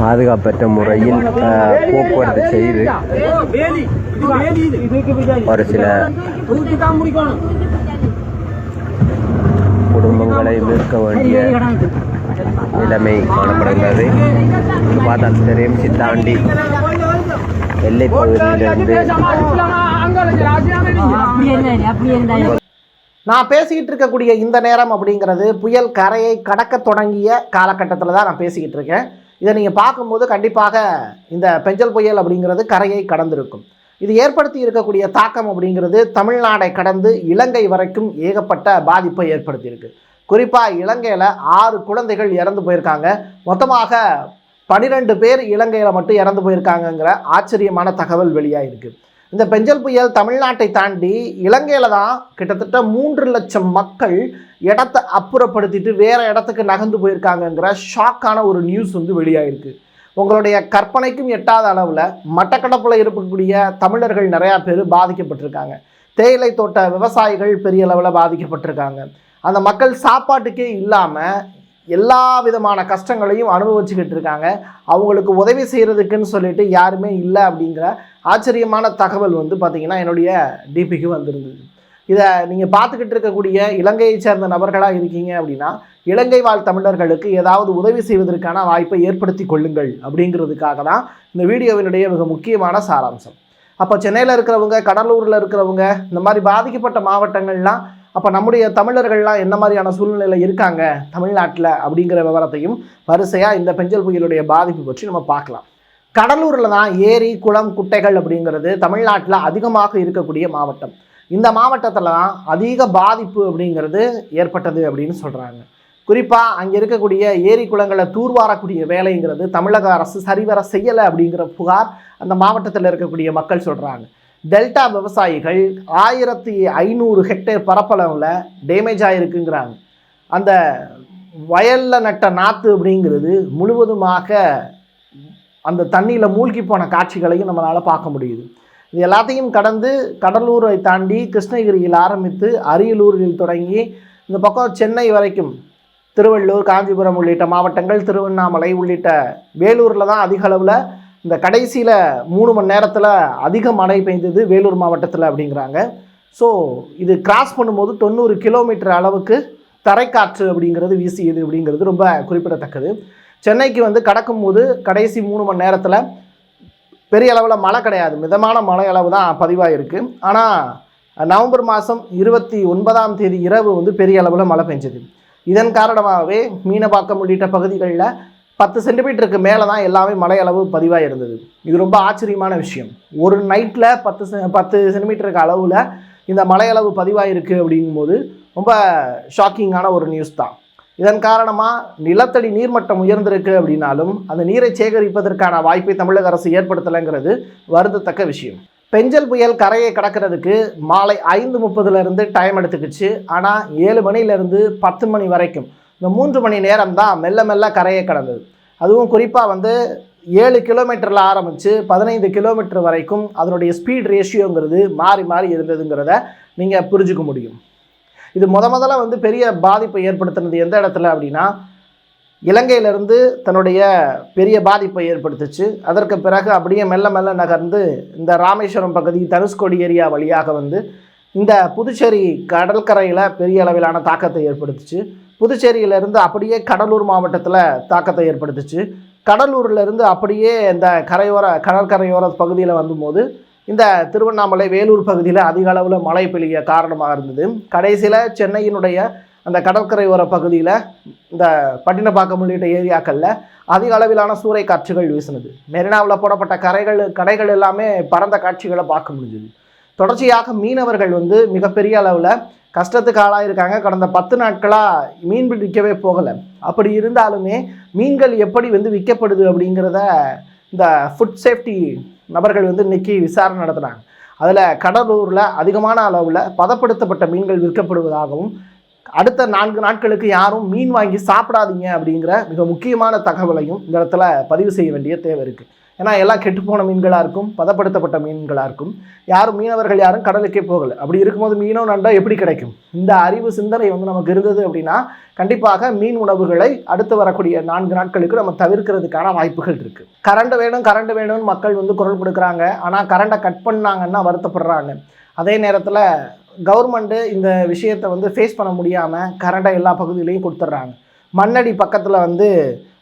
பாதுகாப்பற்ற முறையில் போக்குவரத்து செய்து ஒரு சில குடும்பங்களை மீட்க வேண்டிய நிலைமை காணப்படுகிறது பார்த்தால் தெரியும் சித்தாண்டி எல்லை பகுதியிலிருந்து நான் பேசிக்கிட்டு இருக்கக்கூடிய இந்த நேரம் அப்படிங்கிறது புயல் கரையை கடக்க தொடங்கிய காலகட்டத்தில் தான் நான் பேசிக்கிட்டு இருக்கேன். இதை நீங்கள் பார்க்கும்போது கண்டிப்பாக இந்த பெஞ்சல் புயல் அப்படிங்கிறது கரையை கடந்திருக்கும். இது ஏற்படுத்தி இருக்கக்கூடிய தாக்கம் அப்படிங்கிறது தமிழ்நாடை கடந்து இலங்கை வரைக்கும் ஏகப்பட்ட பாதிப்பை ஏற்படுத்தியிருக்கு. குறிப்பாக இலங்கையில் ஆறு குழந்தைகள் இறந்து போயிருக்காங்க. மொத்தமாக பன்னிரெண்டு பேர் இலங்கையில் மட்டும் இறந்து போயிருக்காங்கங்கிற ஆச்சரியமான தகவல் வெளியாகிருக்கு இந்த பெஞ்சல் புயல் தமிழ்நாட்டை தாண்டி இலங்கையில் தான் கிட்டத்தட்ட மூன்று லட்சம் மக்கள் இடத்த அப்புறப்படுத்திட்டு வேறு இடத்துக்கு நகர்ந்து போயிருக்காங்கங்கிற ஷாக்கான ஒரு நியூஸ் வந்து வெளியாகிருக்கு உங்களுடைய கற்பனைக்கும் எட்டாத அளவில் மட்டக்கடப்பில் இருக்கக்கூடிய தமிழர்கள் நிறையா பேர் பாதிக்கப்பட்டிருக்காங்க. தேயிலை தோட்ட விவசாயிகள் பெரிய அளவில் பாதிக்கப்பட்டிருக்காங்க. அந்த மக்கள் சாப்பாட்டுக்கே இல்லாமல் எல்லா விதமான கஷ்டங்களையும் அனுபவிச்சுக்கிட்டு இருக்காங்க. அவங்களுக்கு உதவி செய்கிறதுக்குன்னு சொல்லிட்டு யாருமே இல்லை அப்படிங்கிற ஆச்சரியமான தகவல் வந்து பார்த்திங்கன்னா என்னுடைய டிபிக்கு வந்திருந்தது. இதை நீங்கள் பார்த்துக்கிட்டு இருக்கக்கூடிய இலங்கையை சேர்ந்த நபர்களாக இருக்கீங்க அப்படின்னா இலங்கை வாழ் தமிழர்களுக்கு ஏதாவது உதவி செய்வதற்கான வாய்ப்பை ஏற்படுத்தி கொள்ளுங்கள் அப்படிங்கிறதுக்காக தான் இந்த வீடியோவினுடைய மிக முக்கியமான சாராம்சம். அப்போ சென்னையில் இருக்கிறவங்க கடலூரில் இருக்கிறவங்க இந்த மாதிரி பாதிக்கப்பட்ட மாவட்டங்கள்லாம் அப்போ நம்முடைய தமிழர்கள்லாம் என்ன மாதிரியான சூழ்நிலையில் இருக்காங்க? தமிழ்நாட்டில் அப்படிங்கிற விவரத்தையும் வரிசையாக இந்த பெஞ்சல் புயலுடைய பாதிப்பு பற்றி நம்ம பார்க்கலாம். கடலூரில் தான் ஏரி குளம் குட்டைகள் அப்படிங்கிறது தமிழ்நாட்டில் அதிகமாக இருக்கக்கூடிய மாவட்டம். இந்த மாவட்டத்தில் தான் அதிக பாதிப்பு அப்படிங்கிறது ஏற்பட்டது அப்படின்னு சொல்கிறாங்க குறிப்பாக அங்கே இருக்கக்கூடிய ஏரி குளங்களை தூர்வாரக்கூடிய வேலைங்கிறது தமிழக அரசு சரிவர செய்யலை அப்படிங்கிற புகார் அந்த மாவட்டத்தில் இருக்கக்கூடிய மக்கள் சொல்கிறாங்க டெல்டா விவசாயிகள் ஆயிரத்தி ஐநூறு ஹெக்டேர் பரப்பளவில் டேமேஜ் ஆகிருக்குங்கிறாங்க அந்த வயலில் நட்ட நாற்று அப்படிங்கிறது முழுவதுமாக அந்த தண்ணியில் மூழ்கி போன காட்சிகளையும் நம்மளால் பார்க்க முடியுது. இது எல்லாத்தையும் கடந்து கடலூரை தாண்டி கிருஷ்ணகிரியில் ஆரம்பித்து அரியலூரில் தொடங்கி இந்த பக்கம் சென்னை வரைக்கும் திருவள்ளூர் காஞ்சிபுரம் உள்ளிட்ட மாவட்டங்கள் திருவண்ணாமலை உள்ளிட்ட வேலூரில் தான் அதிக அளவில் இந்த கடைசியில் மூணு மணி நேரத்தில் அதிக மழை பெய்தது வேலூர் மாவட்டத்தில் அப்படிங்கிறாங்க. ஸோ இது கிராஸ் பண்ணும்போது தொண்ணூறு கிலோமீட்டர் அளவுக்கு தரைக்காற்று அப்படிங்கிறது வீசியது அப்படிங்கிறது ரொம்ப குறிப்பிடத்தக்கது. சென்னைக்கு வந்து கடக்கும்போது கடைசி மூணு மணி நேரத்தில் பெரிய அளவில் மழை கிடையாது. மிதமான மழை அளவு தான் பதிவாயிருக்கு. ஆனால் நவம்பர் மாதம் இருபத்தி ஒன்பதாம் தேதி இரவு வந்து பெரிய அளவில் மழை பெஞ்சது. இதன் காரணமாகவே மீனப்பாக்கம் உள்ளிட்ட பகுதிகளில் பத்து சென்டிமீட்டருக்கு மேலே தான் எல்லாமே மழை அளவு பதிவாக இருந்தது. இது ரொம்ப ஆச்சரியமான விஷயம். ஒரு நைட்டில் பத்து செ- பத்து சென்டிமீட்டருக்கு அளவில் இந்த மழை அளவு இருக்குது அப்படிங்கும்போது ரொம்ப ஷாக்கிங்கான ஒரு நியூஸ் தான். இதன் காரணமாக நிலத்தடி நீர்மட்டம் உயர்ந்திருக்கு அப்படின்னாலும் அந்த நீரை சேகரிப்பதற்கான வாய்ப்பை தமிழக அரசு ஏற்படுத்தலைங்கிறது வருந்தத்தக்க விஷயம். பெஞ்சல் புயல் கரையை கடக்கிறதுக்கு மாலை ஐந்து முப்பதுலேருந்து டைம் எடுத்துக்கிச்சு. ஆனால் ஏழு மணிலேருந்து பத்து மணி வரைக்கும் இந்த மூன்று மணி நேரம் தான் மெல்ல மெல்ல கரையை கடந்தது. அதுவும் குறிப்பாக வந்து ஏழு கிலோமீட்டரில் ஆரம்பித்து பதினைந்து கிலோமீட்டர் வரைக்கும் அதனுடைய ஸ்பீட் ரேஷியோங்கிறது மாறி மாறி இருந்ததுங்கிறத நீங்கள் புரிஞ்சுக்க முடியும். இது முத முதல்ல வந்து பெரிய பாதிப்பை ஏற்படுத்தினது எந்த இடத்துல அப்படின்னா இலங்கையிலிருந்து தன்னுடைய பெரிய பாதிப்பை ஏற்படுத்துச்சு. அதற்கு பிறகு அப்படியே மெல்ல மெல்ல நகர்ந்து இந்த ராமேஸ்வரம் பகுதி தனுஷ்கோடி ஏரியா வழியாக வந்து இந்த புதுச்சேரி கடற்கரையில் பெரிய அளவிலான தாக்கத்தை ஏற்படுத்துச்சு. புதுச்சேரியிலேருந்து அப்படியே கடலூர் மாவட்டத்தில் தாக்கத்தை ஏற்படுத்துச்சு. கடலூர்லேருந்து அப்படியே இந்த கரையோர கடற்கரையோர பகுதியில் வந்தபோது இந்த திருவண்ணாமலை வேலூர் பகுதியில் அதிக அளவில் மழை பெய்ய காரணமாக இருந்தது. கடைசியில் சென்னையினுடைய அந்த கடற்கரையோர பகுதியில் இந்த பட்டினப்பாக்கம் உள்ளிட்ட ஏரியாக்களில் அதிக அளவிலான சூறை காட்சிகள் வீசினது. மெரினாவில் போடப்பட்ட கரைகள் கடைகள் எல்லாமே பறந்த காட்சிகளை பார்க்க முடிஞ்சுது. தொடர்ச்சியாக மீனவர்கள் வந்து மிகப்பெரிய அளவில் கஷ்டத்துக்கு ஆளாயிருக்காங்க கடந்த பத்து நாட்களாக மீன் பிடிக்கவே போகலை. அப்படி இருந்தாலுமே மீன்கள் எப்படி வந்து விற்கப்படுது அப்படிங்கிறத இந்த ஃபுட் சேஃப்டி நபர்கள் வந்து இன்னைக்கு விசாரணை நடத்துகிறாங்க அதில் கடலூரில் அதிகமான அளவில் பதப்படுத்தப்பட்ட மீன்கள் விற்கப்படுவதாகவும் அடுத்த நான்கு நாட்களுக்கு யாரும் மீன் வாங்கி சாப்பிடாதீங்க அப்படிங்கிற மிக முக்கியமான தகவலையும் இந்த இடத்துல பதிவு செய்ய வேண்டிய தேவை இருக்குது ஏன்னா எல்லாம் கெட்டுப்போன மீன்களாக இருக்கும் பதப்படுத்தப்பட்ட மீன்களாக இருக்கும். யாரும் மீனவர்கள் யாரும் கடலுக்கே போகலை. அப்படி இருக்கும்போது மீனோ நண்டோ எப்படி கிடைக்கும்? இந்த அறிவு சிந்தனை வந்து நமக்கு இருந்தது அப்படின்னா கண்டிப்பாக மீன் உணவுகளை அடுத்து வரக்கூடிய நான்கு நாட்களுக்கு நம்ம தவிர்க்கிறதுக்கான வாய்ப்புகள் இருக்குது கரண்ட் வேணும் கரண்ட் வேணும்னு மக்கள் வந்து குரல் கொடுக்குறாங்க. ஆனால் கரண்டை கட் பண்ணாங்கன்னா வருத்தப்படுறாங்க. அதே நேரத்தில் கவர்மெண்ட்டு இந்த விஷயத்தை வந்து ஃபேஸ் பண்ண முடியாமல் கரண்ட்டை எல்லா பகுதியிலையும் கொடுத்துட்றாங்க. மண்ணடி பக்கத்தில் வந்து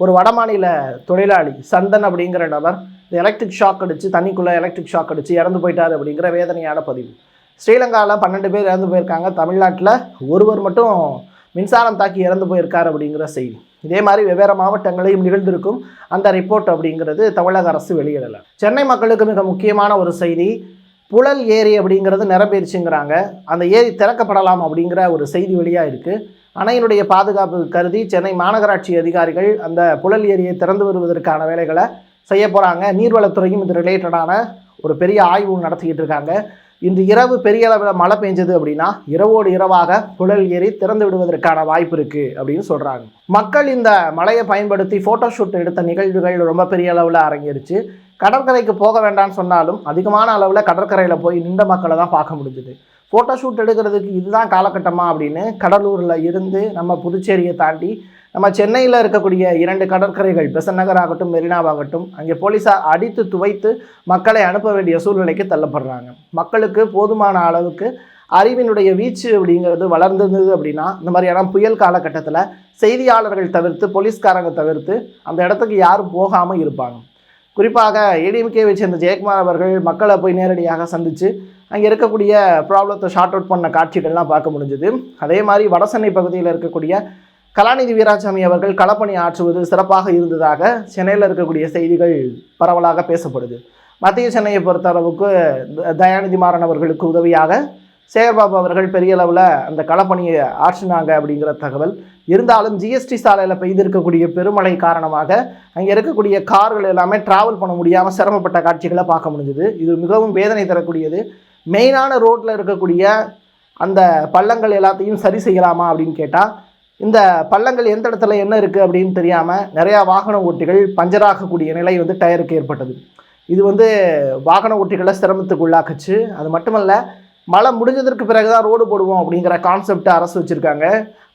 ஒரு வடமாநில தொழிலாளி சந்தன் அப்படிங்கிற நபர் எலக்ட்ரிக் ஷாக் அடித்து தண்ணிக்குள்ளே எலக்ட்ரிக் ஷாக் அடித்து இறந்து போயிட்டார் அப்படிங்கிற வேதனையான பதிவு. ஸ்ரீலங்காவில் பன்னெண்டு பேர் இறந்து போயிருக்காங்க. தமிழ்நாட்டில் ஒருவர் மட்டும் மின்சாரம் தாக்கி இறந்து போயிருக்கார் அப்படிங்கிற செய்தி. இதே மாதிரி வெவ்வேறு மாவட்டங்களையும் நிகழ்ந்திருக்கும் அந்த ரிப்போர்ட் அப்படிங்கிறது தமிழக அரசு வெளியிடலை. சென்னை மக்களுக்கு மிக முக்கியமான ஒரு செய்தி புழல் ஏரி அப்படிங்கிறது நிரம்பிடுச்சுங்கிறாங்க அந்த ஏரி திறக்கப்படலாம் அப்படிங்கிற ஒரு செய்தி வெளியாக இருக்குது அணையினுடைய பாதுகாப்பு கருதி சென்னை மாநகராட்சி அதிகாரிகள் அந்த புழல் ஏரியை திறந்து வருவதற்கான வேலைகளை செய்ய போகிறாங்க நீர்வளத்துறையும் இது ரிலேட்டடான ஒரு பெரிய ஆய்வு நடத்திக்கிட்டு இருக்காங்க. இன்று இரவு பெரிய அளவில் மழை பெஞ்சது அப்படின்னா இரவோடு இரவாக புழல் ஏரி திறந்து விடுவதற்கான வாய்ப்பு இருக்குது அப்படின்னு சொல்கிறாங்க மக்கள் இந்த மழையை பயன்படுத்தி ஃபோட்டோ ஷூட் எடுத்த நிகழ்வுகள் ரொம்ப பெரிய அளவில் அரங்கேறிச்சு. கடற்கரைக்கு போக வேண்டாம்னு சொன்னாலும் அதிகமான அளவில் கடற்கரையில் போய் நின்ற மக்களை தான் பார்க்க முடிஞ்சுது. ஃபோட்டோ ஷூட் எடுக்கிறதுக்கு இதுதான் காலகட்டமா அப்படின்னு கடலூரில் இருந்து நம்ம புதுச்சேரியை தாண்டி நம்ம சென்னையில் இருக்கக்கூடிய இரண்டு கடற்கரைகள் பெசன் நகர் ஆகட்டும் மெரினாவாகட்டும் அங்கே போலீஸார் அடித்து துவைத்து மக்களை அனுப்ப வேண்டிய சூழ்நிலைக்கு தள்ளப்படுறாங்க. மக்களுக்கு போதுமான அளவுக்கு அறிவினுடைய வீச்சு அப்படிங்கிறது வளர்ந்திருந்தது அப்படின்னா இந்த மாதிரியான புயல் காலகட்டத்தில் செய்தியாளர்கள் தவிர்த்து போலீஸ்காரங்க தவிர்த்து அந்த இடத்துக்கு யாரும் போகாமல் இருப்பாங்க. குறிப்பாக ஏடிஎம்கேவை சேர்ந்த ஜெயக்குமார் அவர்கள் மக்களை போய் நேரடியாக சந்தித்து அங்கே இருக்கக்கூடிய ப்ராப்ளத்தை ஷார்ட் அவுட் பண்ண காட்சிகள்லாம் பார்க்க முடிஞ்சது. அதே மாதிரி வடசென்னை பகுதியில் இருக்கக்கூடிய கலாநிதி வீராசாமி அவர்கள் களப்பணி ஆற்றுவது சிறப்பாக இருந்ததாக சென்னையில் இருக்கக்கூடிய செய்திகள் பரவலாக பேசப்படுது. மத்திய சென்னையை பொறுத்தளவுக்கு த- தயாநிதி மாறன் அவர்களுக்கு உதவியாக சேகர்பாபு அவர்கள் பெரிய அளவில் அந்த களப்பணியை ஆற்றினாங்க அப்படிங்கிற தகவல். இருந்தாலும் ஜிஎஸ்டி சாலையில் பெய்திருக்கக்கூடிய பெருமழை காரணமாக அங்கே இருக்கக்கூடிய கார்கள் எல்லாமே டிராவல் பண்ண முடியாமல் சிரமப்பட்ட காட்சிகளை பார்க்க முடிஞ்சுது. இது மிகவும் வேதனை தரக்கூடியது. மெயினான ரோட்டில் இருக்கக்கூடிய அந்த பள்ளங்கள் எல்லாத்தையும் சரி செய்யலாமா அப்படின்னு கேட்டால் இந்த பள்ளங்கள் எந்த இடத்துல என்ன இருக்குது அப்படின்னு தெரியாமல் நிறையா வாகன ஓட்டிகள் பஞ்சராகக்கூடிய நிலை வந்து டயருக்கு ஏற்பட்டது. இது வந்து வாகன ஓட்டிகளை சிரமத்துக்கு உள்ளாக்குச்சு. அது மட்டுமல்ல மழை முடிஞ்சதற்கு பிறகு தான் ரோடு போடுவோம் அப்படிங்கிற கான்செப்ட் அரசு வச்சுருக்காங்க.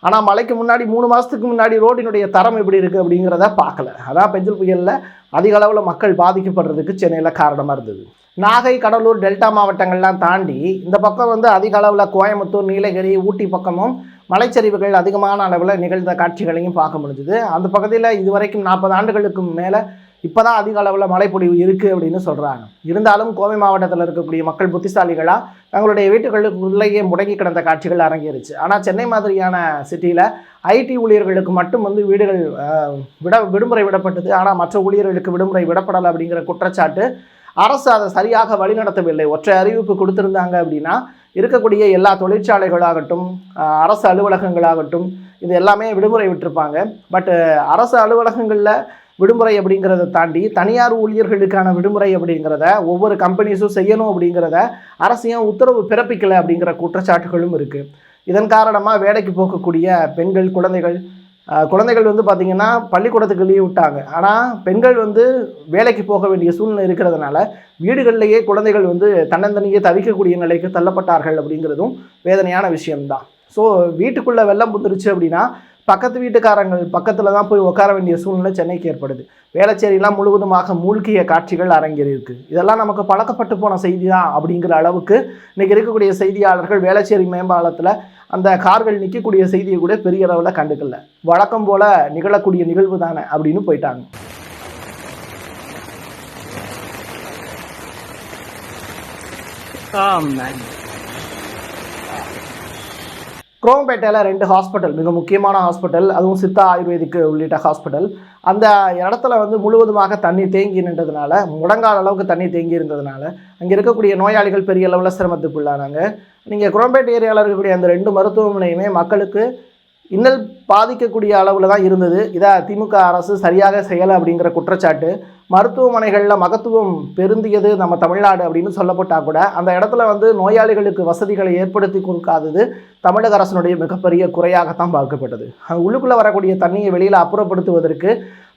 ஆனால் மழைக்கு முன்னாடி மூணு மாதத்துக்கு முன்னாடி ரோடினுடைய தரம் எப்படி இருக்குது அப்படிங்கிறத பார்க்கல. அதான் பெஞ்சல் புயலில் அதிக அளவில் மக்கள் பாதிக்கப்படுறதுக்கு சென்னையில் காரணமாக இருந்தது. நாகை கடலூர் டெல்டா மாவட்டங்கள்லாம் தாண்டி இந்த பக்கம் வந்து அதிக அளவில் கோயம்புத்தூர் நீலகிரி ஊட்டி பக்கமும் மலைச்சரிவுகள் அதிகமான அளவில் நிகழ்ந்த காட்சிகளையும் பார்க்க முடிஞ்சுது. அந்த பகுதியில் இதுவரைக்கும் நாற்பது ஆண்டுகளுக்கும் மேலே இப்போ தான் அதிக அளவில் மழைப்பொழிவு இருக்குது அப்படின்னு சொல்கிறாங்க இருந்தாலும் கோவை மாவட்டத்தில் இருக்கக்கூடிய மக்கள் புத்திசாலிகளாக தங்களுடைய வீட்டுகளுக்குள்ளேயே முடங்கி கிடந்த காட்சிகள் அரங்கேறிச்சு. ஆனால் சென்னை மாதிரியான சிட்டியில் ஐடி ஊழியர்களுக்கு மட்டும் வந்து வீடுகள் விட விடுமுறை விடப்பட்டது. ஆனால் மற்ற ஊழியர்களுக்கு விடுமுறை விடப்படலை அப்படிங்கிற குற்றச்சாட்டு அரசு அதை சரியாக வழிநடத்தவில்லை. ஒற்றை அறிவிப்பு கொடுத்துருந்தாங்க அப்படின்னா இருக்கக்கூடிய எல்லா தொழிற்சாலைகளாகட்டும் அரசு அலுவலகங்களாகட்டும் இது எல்லாமே விடுமுறை விட்டுருப்பாங்க. பட் அரசு அலுவலகங்களில் விடுமுறை அப்படிங்கிறத தாண்டி தனியார் ஊழியர்களுக்கான விடுமுறை அப்படிங்கிறத ஒவ்வொரு கம்பெனிஸும் செய்யணும் அப்படிங்கிறத அரசையும் உத்தரவு பிறப்பிக்கலை அப்படிங்கிற குற்றச்சாட்டுகளும் இருக்குது இதன் காரணமாக வேலைக்கு போகக்கூடிய பெண்கள் குழந்தைகள் குழந்தைகள் வந்து பார்த்திங்கன்னா பள்ளிக்கூடத்துக்கு லீவ் விட்டாங்க. ஆனால் பெண்கள் வந்து வேலைக்கு போக வேண்டிய சூழ்நிலை இருக்கிறதுனால வீடுகளிலேயே குழந்தைகள் வந்து தன்னந்தனியே தவிக்கக்கூடிய நிலைக்கு தள்ளப்பட்டார்கள் அப்படிங்கிறதும் வேதனையான விஷயம்தான். ஸோ வீட்டுக்குள்ளே வெள்ளம் புந்துருச்சு அப்படின்னா பக்கத்து வீட்டுக்காரங்கள் பக்கத்தில் தான் போய் உட்கார வேண்டிய சூழ்நிலை சென்னைக்கு ஏற்படுது. வேளச்சேரிலாம் முழுவதுமாக மூழ்கிய காட்சிகள் அரங்கேறியிருக்கு. இதெல்லாம் நமக்கு பழக்கப்பட்டு போன செய்தி தான் அப்படிங்கிற அளவுக்கு இன்றைக்கி இருக்கக்கூடிய செய்தியாளர்கள் வேளச்சேரி மேம்பாலத்தில் அந்த கார்கள் நிற்கக்கூடிய செய்தியை கூட பெரிய அளவில் கண்டுக்கல. வழக்கம் போல் நிகழக்கூடிய நிகழ்வு தானே அப்படின்னு போயிட்டாங்க. குரோம்பேட்டையில் ரெண்டு ஹாஸ்பிட்டல் மிக முக்கியமான ஹாஸ்பிட்டல் அதுவும் சித்தா ஆயுர்வேதிக் உள்ளிட்ட ஹாஸ்பிட்டல் அந்த இடத்துல வந்து முழுவதுமாக தண்ணி தேங்கி நின்றதுனால முடங்காத அளவுக்கு தண்ணி தேங்கி இருந்ததுனால அங்கே இருக்கக்கூடிய நோயாளிகள் பெரிய அளவில் சிரமத்துக்குள்ளானாங்க. நீங்கள் குரோம்பேட்டை ஏரியாவில் இருக்கக்கூடிய அந்த ரெண்டு மருத்துவமனையுமே மக்களுக்கு இன்னல் பாதிக்கக்கூடிய அளவில் தான் இருந்தது. இதை திமுக அரசு சரியாக செய்யலை அப்படிங்கிற குற்றச்சாட்டு மருத்துவமனைகளில் மகத்துவம் பெருந்தியது நம்ம தமிழ்நாடு அப்படின்னு சொல்லப்பட்டால் கூட அந்த இடத்துல வந்து நோயாளிகளுக்கு வசதிகளை ஏற்படுத்தி கொடுக்காதது தமிழக அரசனுடைய மிகப்பெரிய குறையாகத்தான் பார்க்கப்பட்டது. உள்ளுக்குள்ளே வரக்கூடிய தண்ணியை வெளியில் அப்புறப்படுத்துவதற்கு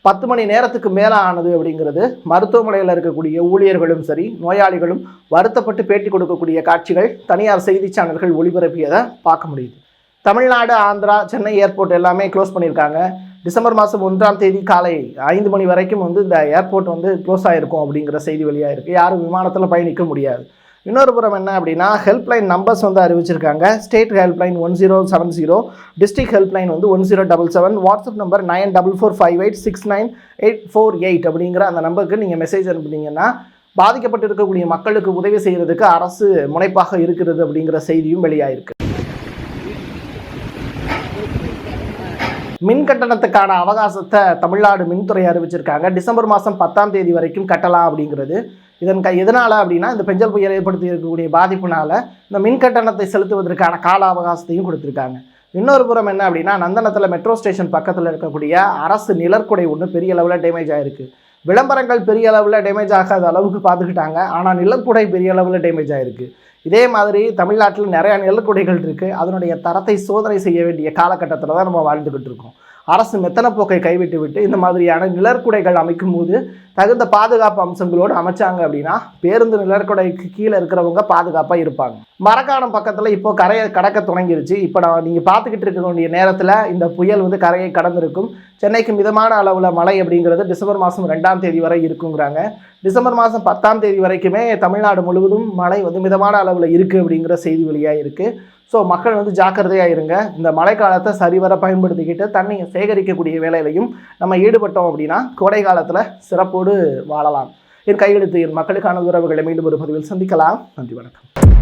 பத்து மணி நேரத்துக்கு மேலே ஆனது அப்படிங்கிறது மருத்துவமனையில் இருக்கக்கூடிய ஊழியர்களும் சரி நோயாளிகளும் வருத்தப்பட்டு பேட்டி கொடுக்கக்கூடிய காட்சிகள் தனியார் செய்தி சேனல்கள் ஒளிபரப்பியதை பார்க்க முடியுது. தமிழ்நாடு ஆந்திரா சென்னை ஏர்போர்ட் எல்லாமே க்ளோஸ் பண்ணியிருக்காங்க. டிசம்பர் மாதம் ஒன்றாம் தேதி காலை ஐந்து மணி வரைக்கும் வந்து இந்த ஏர்போர்ட் வந்து க்ளோஸ் ஆகிருக்கும் அப்படிங்கிற செய்தி வெளியாக இருக்குது யாரும் விமானத்தில் பயணிக்க முடியாது. இன்னொரு புறம் என்ன அப்படின்னா ஹெல்ப்லைன் நம்பர்ஸ் வந்து அறிவிச்சிருக்காங்க. State helpline one zero seven zero district helpline வந்து one zero double seven WhatsApp number nine double four five eight six nine eight four eight அப்படிங்கிற அந்த நம்பருக்கு நீங்கள் மெசேஜ் அனுப்புனீங்கன்னா பாதிக்கப்பட்டிருக்கக்கூடிய மக்களுக்கு உதவி செய்கிறதுக்கு அரசு முனைப்பாக இருக்கிறது அப்படிங்கிற செய்தியும் வெளியாயிருக்கு மின் கட்டணத்துக்கான அவகாசத்தை தமிழ்நாடு மின்துறை அறிவிச்சிருக்காங்க. டிசம்பர் மாதம் பத்தாம் தேதி வரைக்கும் கட்டலாம் அப்படிங்கிறது. இதன் க எதனால் அப்படின்னா இந்த பெஞ்சல் புயல் ஏற்படுத்தி இருக்கக்கூடிய பாதிப்புனால் இந்த மின் கட்டணத்தை செலுத்துவதற்கான கால அவகாசத்தையும் கொடுத்துருக்காங்க. இன்னொரு புறம் என்ன அப்படின்னா நந்தனத்தில் மெட்ரோ ஸ்டேஷன் பக்கத்தில் இருக்கக்கூடிய அரசு நிழற்குடை ஒன்று பெரிய அளவில் டேமேஜ் ஆகிருக்கு விளம்பரங்கள் பெரிய அளவில் டேமேஜ் ஆகாத அளவுக்கு பார்த்துக்கிட்டாங்க. ஆனால் நிழற்குடை பெரிய அளவில் டேமேஜ் ஆகிருக்கு இதே மாதிரி தமிழ்நாட்டில் நிறையா நிழற்குடைகள் இருக்குது அதனுடைய தரத்தை சோதனை செய்ய வேண்டிய காலகட்டத்தில் தான் நம்ம வாழ்ந்துக்கிட்டு இருக்கோம். அரசு மெத்தன போக்கை கைவிட்டு விட்டு இந்த மாதிரியான நிழற்குடைகள் அமைக்கும் போது தகுந்த பாதுகாப்பு அம்சங்களோடு அமைச்சாங்க அப்படின்னா பேருந்து நிழற்குடைக்கு கீழே இருக்கிறவங்க பாதுகாப்பாக இருப்பாங்க. மரக்காணம் பக்கத்தில் இப்போ கரையை கடக்க தொடங்கிருச்சு. இப்போ நான் நீங்கள் பார்த்துக்கிட்டு இருக்க வேண்டிய நேரத்தில் இந்த புயல் வந்து கரையை கடந்திருக்கும். சென்னைக்கு மிதமான அளவில் மழை அப்படிங்கிறது டிசம்பர் மாதம் ரெண்டாம் தேதி வரை இருக்குங்கிறாங்க. டிசம்பர் மாதம் பத்தாம் தேதி வரைக்குமே தமிழ்நாடு முழுவதும் மழை வந்து மிதமான அளவில் இருக்குது அப்படிங்கிற செய்தி வெளியாக இருக்குது ஸோ மக்கள் வந்து ஜாக்கிரதையாக இருங்க. இந்த மழைக்காலத்தை சரிவர பயன்படுத்திக்கிட்டு தண்ணியை சேகரிக்கக்கூடிய வேலையிலையும் நம்ம ஈடுபட்டோம் அப்படின்னா கோடை காலத்தில் சிறப்போடு வாழலாம். என் கையெழுத்து என் மக்களுக்கான உறவுகளை மீண்டும் ஒரு பதிவில் சந்திக்கலாம். நன்றி வணக்கம்.